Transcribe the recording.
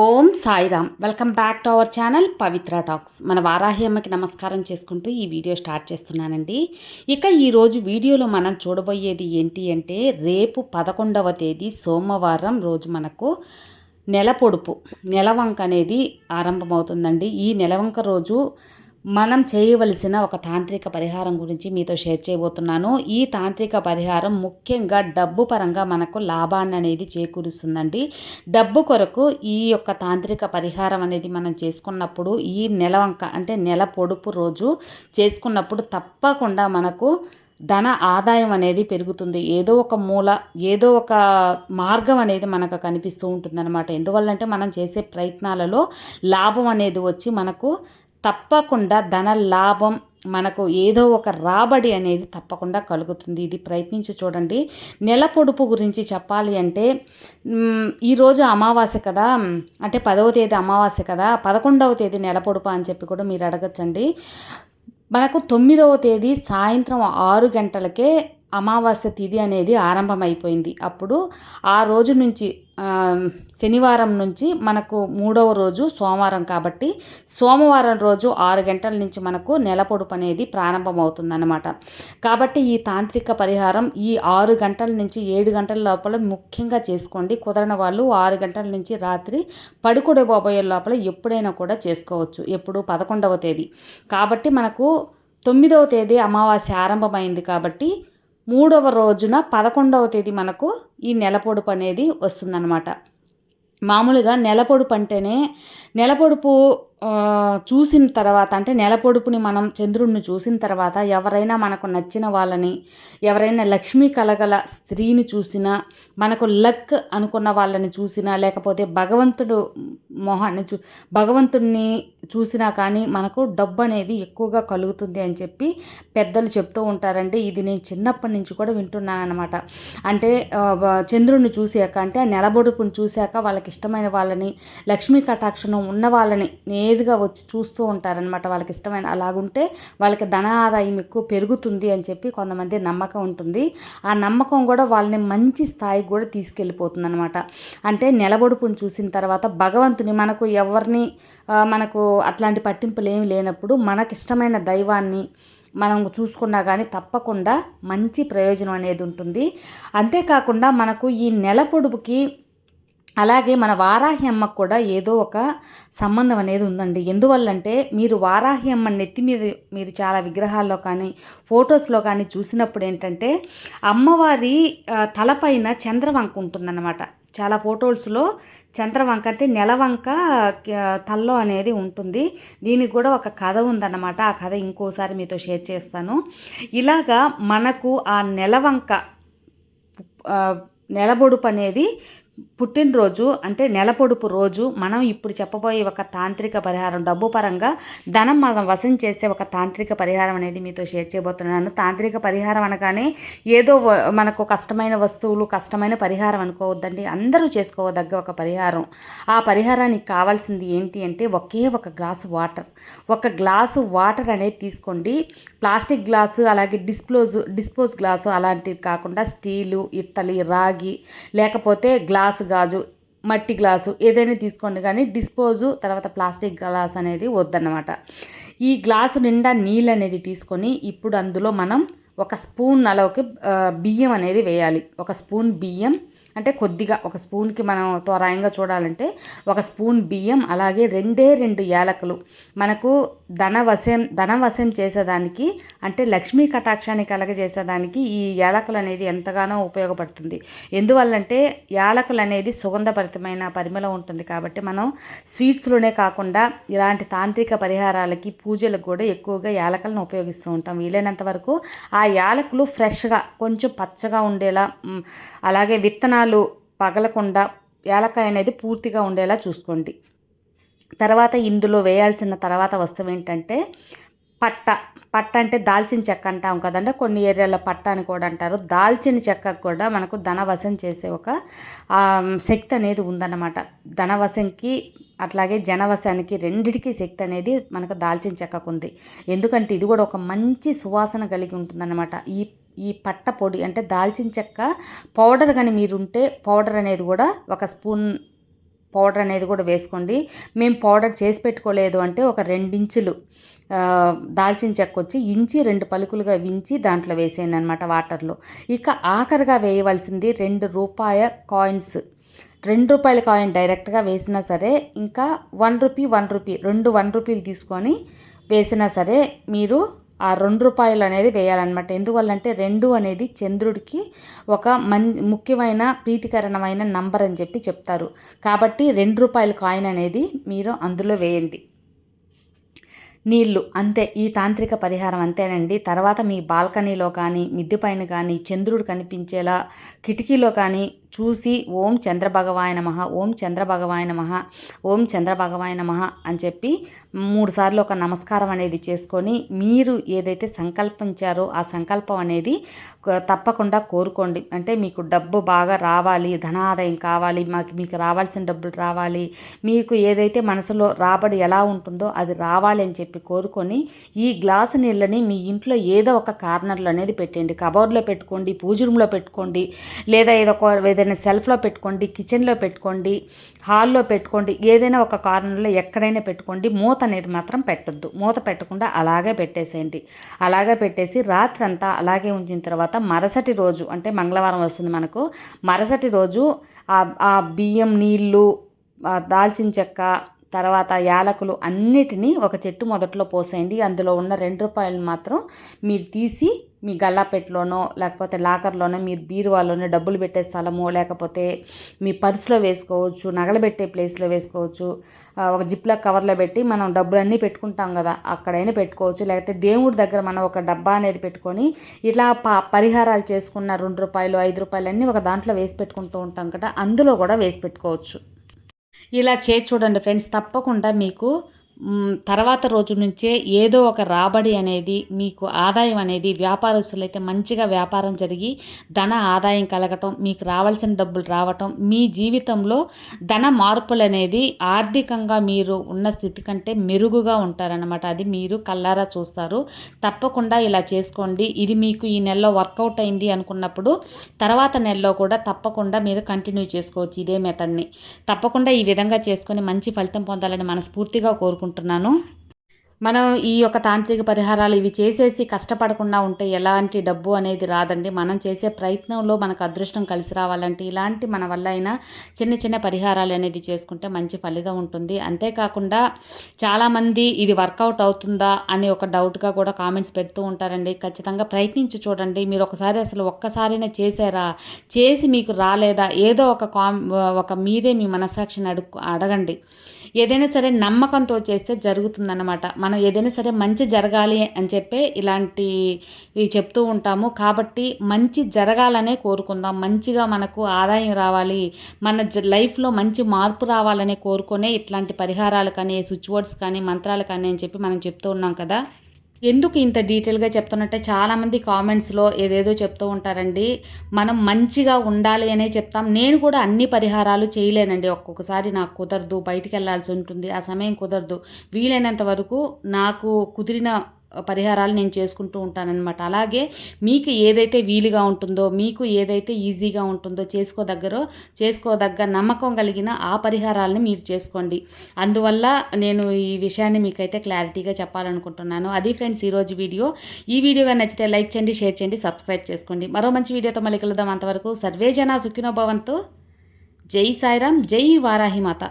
Om Sairam. Welcome back to our channel Pavitra talks. మన వారాహి అమ్మకి నమస్కారం చేసుకుంటూ ఈ వీడియో స్టార్ట్ చేస్తున్నానండి. ఇక ఈరోజు వీడియోలో మనం చూడబోయేది ఏంటి అంటే రేపు పదకొండవ తేదీ సోమవారం రోజు మనకు నెల పొడుపు నెలవంక అనేది ఆరంభమవుతుందండి. ఈ నెలవంక రోజు మనం చేయవలసిన ఒక తాంత్రిక పరిహారం గురించి మీతో షేర్ చేయబోతున్నాను. ఈ తాంత్రిక పరిహారం ముఖ్యంగా డబ్బు పరంగా మనకు లాభాన్ని అనేది చేకూరుస్తుందండి. డబ్బు కొరకు ఈ యొక్క తాంత్రిక పరిహారం అనేది మనం చేసుకున్నప్పుడు ఈ నెలవంక అంటే నెల పొడుపు రోజు చేసుకున్నప్పుడు తప్పకుండా మనకు ధన ఆదాయం అనేది పెరుగుతుంది. ఏదో ఒక మూల ఏదో ఒక మార్గం అనేది మనకు కనిపిస్తూ ఉంటుందన్నమాట. ఎందువల్లంటే మనం చేసే ప్రయత్నాలలో లాభం అనేది వచ్చి మనకు తప్పకుండా ధన లాభం మనకు ఏదో ఒక రాబడి అనేది తప్పకుండా కలుగుతుంది. ఇది ప్రయత్నించి చూడండి. నెల పొడుపు గురించి చెప్పాలి అంటే ఈరోజు అమావాస్య కదా అంటే పదవ తేదీ అమావాస్య కదా పదకొండవ తేదీ నెల పొడుపు అని చెప్పి కూడా మీరు అడగచ్చండి. మనకు తొమ్మిదవ తేదీ సాయంత్రం ఆరు గంటలకే అమావాస్య తిథి అనేది ఆరంభమైపోయింది. అప్పుడు ఆ రోజు నుంచి శనివారం నుంచి మనకు మూడవ రోజు సోమవారం కాబట్టి సోమవారం రోజు ఆరు గంటల నుంచి మనకు నెలపొడుపు అనేది ప్రారంభమవుతుందన్నమాట. కాబట్టి ఈ తాంత్రిక పరిహారం ఈ ఆరు గంటల నుంచి ఏడు గంటల లోపల ముఖ్యంగా చేసుకోండి. కుదరని వాళ్ళు ఆరు గంటల నుంచి రాత్రి పడుకుడే పోబోయే లోపల ఎప్పుడైనా కూడా చేసుకోవచ్చు. ఎప్పుడు పదకొండవ తేదీ. కాబట్టి మనకు తొమ్మిదవ తేదీ అమావాస్య ఆరంభమైంది కాబట్టి మూడవ రోజున పదకొండవ తేదీ మనకు ఈ నెలపొడుపు అనేది వస్తుందన్నమాట. మామూలుగా నెలపొడుపు అంటేనే నెలపొడుపు చూసిన తర్వాత అంటే నెల పొడుపుని మనం చంద్రుడిని చూసిన తర్వాత ఎవరైనా మనకు నచ్చిన వాళ్ళని ఎవరైనా లక్ష్మీ కలగల స్త్రీని చూసినా మనకు లక్ అనుకున్న వాళ్ళని చూసినా లేకపోతే భగవంతుడు మొహాన్ని చూ భగవంతుణ్ణి చూసినా కానీ మనకు డబ్బు అనేది ఎక్కువగా కలుగుతుంది అని చెప్పి పెద్దలు చెప్తూ ఉంటారండి. ఇది నేను చిన్నప్పటి నుంచి కూడా వింటున్నాను అనమాట అంటే చంద్రుడిని చూసాక అంటే ఆ నెలబొడుపుని చూశాక వాళ్ళకి ఇష్టమైన వాళ్ళని లక్ష్మీ కటాక్షణం ఉన్న వాళ్ళని నేరుగా వచ్చి చూస్తూ ఉంటారనమాట వాళ్ళకి ఇష్టమైన అలాగుంటే వాళ్ళకి ధన ఆదాయం ఎక్కువ పెరుగుతుంది అని చెప్పి కొంతమంది నమ్మకం ఉంటుంది. ఆ నమ్మకం కూడా వాళ్ళని మంచి స్థాయికి కూడా తీసుకెళ్ళిపోతుంది అనమాట అంటే నిలబొడుపుని చూసిన తర్వాత భగవంతుని మనకు ఎవరిని మనకు అట్లాంటి పట్టింపులు ఏమి లేనప్పుడు మనకిష్టమైన దైవాన్ని మనం చూసుకున్నా కానీ తప్పకుండా మంచి ప్రయోజనం అనేది ఉంటుంది. అంతేకాకుండా మనకు ఈ నెల పొడుపుకి అలాగే మన వారాహి అమ్మకు కూడా ఏదో ఒక సంబంధం అనేది ఉందండి. ఎందువల్లంటే మీరు వారాహి అమ్మ నెత్తి మీద మీరు చాలా విగ్రహాల్లో కానీ ఫొటోస్లో కానీ చూసినప్పుడు ఏంటంటే అమ్మవారి తలపైన చంద్రవంక ఉంటుందన్నమాట. చాలా ఫొటోస్లో చంద్రవంక అంటే నెలవంక తల్లో అనేది ఉంటుంది. దీనికి కూడా ఒక కథ ఉందన్నమాట. ఆ కథ ఇంకోసారి మీతో షేర్ చేస్తాను. ఇలాగా మనకు ఆ నెలవంక నెలబొడుపు అనేది పుట్టినరోజు అంటే నెల పొడుపు రోజు మనం ఇప్పుడు చెప్పబోయే ఒక తాంత్రిక పరిహారం. డబ్బు పరంగా ధనం మనం వసం చేసే ఒక తాంత్రిక పరిహారం అనేది మీతో షేర్ చేయబోతున్నాను. తాంత్రిక పరిహారం అనగానే ఏదో మనకు కష్టమైన వస్తువులు కష్టమైన పరిహారం అనుకోవద్దండి. అందరూ చేసుకోవదగ్గ ఒక పరిహారం. ఆ పరిహారానికి కావాల్సింది ఏంటి అంటే ఒకే ఒక గ్లాసు వాటర్. ఒక గ్లాసు వాటర్ అనేది తీసుకోండి. ప్లాస్టిక్ గ్లాసు అలాగే డిస్పోజ్ డిస్పోజ్ గ్లాసు అలాంటివి కాకుండా స్టీలు ఇత్తలి రాగి లేకపోతే గ్లాస్ గ్లాస్ గాజు మట్టి గ్లాసు ఏదైనా తీసుకోండి కానీ డిస్పోజు తర్వాత ప్లాస్టిక్ గ్లాస్ అనేది వద్దన్నమాట. ఈ గ్లాసు నిండా నీళ్ళు అనేది తీసుకొని ఇప్పుడు అందులో మనం ఒక స్పూన్ అలవకి బియ్యం అనేది వేయాలి. ఒక స్పూన్ బియ్యం అంటే కొద్దిగా ఒక స్పూన్కి మనం తోరాయంగా చూడాలంటే ఒక స్పూన్ బియ్యం అలాగే రెండే రెండు యాలకులు. మనకు ధనవశం ధనవశం చేసేదానికి అంటే లక్ష్మీ కటాక్షాన్ని కలగజేసేదానికి ఈ యాలకులు అనేది ఎంతగానో ఉపయోగపడుతుంది. ఎందువల్లంటే యాలకులు అనేది సుగంధభరితమైన పరిమళం ఉంటుంది కాబట్టి మనం స్వీట్స్లోనే కాకుండా ఇలాంటి తాంత్రిక పరిహారాలకి పూజలకు కూడా ఎక్కువగా యాలకులను ఉపయోగిస్తూ ఉంటాం. వీలైనంత వరకు ఆ యాలకులు ఫ్రెష్గా కొంచెం పచ్చగా ఉండేలా అలాగే విత్తనాలు కిరణాలు పగలకుండా ఏలకాయ అనేది పూర్తిగా ఉండేలా చూసుకోండి. తర్వాత ఇందులో వేయాల్సిన తర్వాత వస్తువు ఏంటంటే పట్ట. పట్ట అంటే దాల్చిన చెక్క అంటాం కదండి. కొన్ని ఏరియాలో పట్ట అని కూడా అంటారు. దాల్చిన చెక్కకు కూడా మనకు ధనవశం చేసే ఒక శక్తి అనేది ఉందన్నమాట. ధనవశంకి అట్లాగే జనవశానికి రెండిటికి శక్తి అనేది మనకు దాల్చిన చెక్కకు ఉంది ఎందుకంటే ఇది కూడా ఒక మంచి సువాసన కలిగి ఉంటుందన్నమాట. ఈ ఈ పట్ట పొడి అంటే దాల్చిన చెక్క పౌడర్ కానీ మీరుంటే పౌడర్ అనేది కూడా ఒక స్పూన్ పౌడర్ అనేది కూడా వేసుకోండి. మేము పౌడర్ చేసి పెట్టుకోలేదు అంటే ఒక రెండించులు దాల్చిన చెక్క వచ్చి ఇంచి రెండు పలుకులుగా వించి దాంట్లో వేసేయండి అనమాట వాటర్లో. ఇక ఆఖరిగా వేయవలసింది రెండు రూపాయ కాయిన్స్. రెండు రూపాయల కాయిన్ డైరెక్ట్గా వేసినా సరే ఇంకా వన్ రూపీ వన్ రూపీ రెండు వన్ రూపీలు తీసుకొని వేసినా సరే మీరు ఆ రెండు రూపాయలు అనేది వేయాలన్నమాట. ఎందువల్లంటే రెండు అనేది చంద్రుడికి ఒక మన్ ముఖ్యమైన ప్రీతికరణమైన నంబర్ అని చెప్పి చెప్తారు. కాబట్టి రెండు రూపాయల కాయిన్ అనేది మీరు అందులో వేయండి. నీళ్ళు అంతే. ఈ తాంత్రిక పరిహారం అంతేనండి. తర్వాత మీ బాల్కనీలో కానీ మిద్దె పైన కానీ చంద్రుడు కనిపించేలా కిటికీలో కానీ చూసి ఓం చంద్రభగవాయ నమ ఓం చంద్రభగవాయ నమ ఓం చంద్రభగవాయ నమ అని చెప్పి మూడుసార్లు ఒక నమస్కారం అనేది చేసుకొని మీరు ఏదైతే సంకల్పించారో ఆ సంకల్పం అనేది తప్పకుండా కోరుకోండి. అంటే మీకు డబ్బు బాగా రావాలి ధనాదాయం కావాలి మాకు మీకు రావాల్సిన డబ్బులు రావాలి మీకు ఏదైతే మనసులో రాబడి ఎలా ఉంటుందో అది రావాలి అని చెప్పి కోరుకొని ఈ గ్లాసు నీళ్ళని మీ ఇంట్లో ఏదో ఒక కార్నర్లో అనేది పెట్టండి కబోర్డ్లో పెట్టుకోండి పూజ రూమ్లో పెట్టుకోండి లేదా ఏదో ఒక ఏదైనా సెల్ఫ్లో పెట్టుకోండి కిచెన్లో పెట్టుకోండి హాల్లో పెట్టుకోండి ఏదైనా ఒక కార్నర్లో ఎక్కడైనా పెట్టుకోండి. మూత అనేది మాత్రం పెట్టొద్దు. మూత పెట్టకుండా అలాగే పెట్టేసేయండి. అలాగే పెట్టేసి రాత్రంతా అలాగే ఉంచిన తర్వాత మరుసటి రోజు అంటే మంగళవారం వస్తుంది మనకు మరుసటి రోజు ఆ- బియ్యం నీళ్ళు దాల్చిన చెక్క తర్వాత యాలకులు అన్నిటినీ ఒక చెట్టు మొదట్లో పోసేయండి. అందులో ఉన్న రెండు రూపాయలు మాత్రం మీరు తీసి మీ గల్లాపెట్లోనో లేకపోతే లాకర్లోనో మీరు బీరువాలోనో డబ్బులు పెట్టే స్థలమో లేకపోతే మీ పర్సులో వేసుకోవచ్చు నగలు పెట్టే ప్లేస్లో వేసుకోవచ్చు ఒక జిప్లా కవర్లో పెట్టి మనం డబ్బులన్నీ పెట్టుకుంటాం కదా అక్కడైనా పెట్టుకోవచ్చు. లేకపోతే దేవుడి దగ్గర మనం ఒక డబ్బా అనేది పెట్టుకొని ఇట్లా ప పరిహారాలు చేసుకున్న రెండు రూపాయలు ఐదు రూపాయలు అన్నీ ఒక దాంట్లో వేసి పెట్టుకుంటూ ఉంటాం కదా అందులో కూడా వేసి పెట్టుకోవచ్చు. ఇలా చేసి చూడండి ఫ్రెండ్స్ తప్పకుండా మీకు తర్వాత రోజు నుంచే ఏదో ఒక రాబడి అనేది మీకు ఆదాయం అనేది వ్యాపారస్తులైతే మంచిగా వ్యాపారం జరిగి ధన ఆదాయం కలగటం మీకు రావాల్సిన డబ్బులు రావటం మీ జీవితంలో ధన మార్పులు అనేది ఆర్థికంగా మీరు ఉన్న స్థితి కంటే మెరుగుగా ఉంటారనమాట అది మీరు కల్లారా చూస్తారు. తప్పకుండా ఇలా చేసుకోండి. ఇది మీకు ఈ నెలలో వర్కౌట్ అయింది అనుకున్నప్పుడు తర్వాత నెలలో కూడా తప్పకుండా మీరు కంటిన్యూ చేసుకోవచ్చు ఇదే మెథడ్ని తప్పకుండా ఈ విధంగా చేసుకొని మంచి ఫలితం పొందాలని మనస్ఫూర్తిగా కోరుకుంటున్నాను. మనం ఈ యొక్క తాంత్రిక పరిహారాలు ఇవి చేసేసి కష్టపడకుండా ఉంటే ఎలాంటి డబ్బు అనేది రాదండి. మనం చేసే ప్రయత్నంలో మనకు అదృష్టం కలిసి రావాలంటే ఇలాంటి మన వల్ల అయినా చిన్న చిన్న పరిహారాలు అనేది చేసుకుంటే మంచి ఫలితం ఉంటుంది. అంతేకాకుండా చాలామంది ఇది వర్కౌట్ అవుతుందా అని ఒక డౌట్గా కూడా కామెంట్స్ పెడుతూ ఉంటారండి. ఖచ్చితంగా ప్రయత్నించి చూడండి. మీరు ఒకసారి అసలు ఒక్కసారైనా చేశారా? చేసి మీకు రాలేదా? ఏదో ఒక కామ్ ఒక మీరే మీ మనసాక్షిని అడుగు అడగండి. ఏదైనా సరే నమ్మకంతో చేస్తే జరుగుతుందన్నమాట. మనం ఏదైనా సరే మంచి జరగాలి అని చెప్పే ఇలాంటి చెప్తూ ఉంటాము. కాబట్టి మంచి జరగాలనే కోరుకుందాం. మంచిగా మనకు ఆదాయం రావాలి. మన లైఫ్లో మంచి మార్పు రావాలనే కోరుకునే ఇట్లాంటి పరిహారాలు కానీ స్విచ్ బోర్డ్స్ కానీ మంత్రాలు కానీ అని చెప్పి మనం చెప్తూ ఉన్నాం కదా. ఎందుకు ఇంత డీటెయిల్గా చెప్తున్నట్టే చాలామంది కామెంట్స్లో ఏదేదో చెప్తూ ఉంటారండి. మనం మంచిగా ఉండాలి అనే చెప్తాం. నేను కూడా అన్ని పరిహారాలు చేయలేనండి. ఒక్కొక్కసారి నాకు కుదరదు బయటికి వెళ్ళాల్సి ఉంటుంది. ఆ సమయం కుదరదు. వీలైనంత వరకు నాకు కుదిరిన పరిహారాలు నేను చేసుకుంటూ ఉంటానన్నమాట. అలాగే మీకు ఏదైతే వీలుగా ఉంటుందో మీకు ఏదైతే ఈజీగా ఉంటుందో చేసుకోదగ్గరో చేసుకోదగ్గ నమ్మకం కలిగిన ఆ పరిహారాలను మీరు చేసుకోండి. అందువల్ల నేను ఈ విషయాన్ని మీకైతే క్లారిటీగా చెప్పాలనుకుంటున్నాను. అది ఫ్రెండ్స్ ఈరోజు వీడియో. ఈ వీడియోగా నచ్చితే లైక్ చేయండి షేర్ చేయండి సబ్స్క్రైబ్ చేసుకోండి. మరో మంచి వీడియోతో మళ్ళీ కలుద్దాం. అంతవరకు సర్వేజన సుఖినోభవంతో జై సాయిరామ్ జై వారాహి మాత.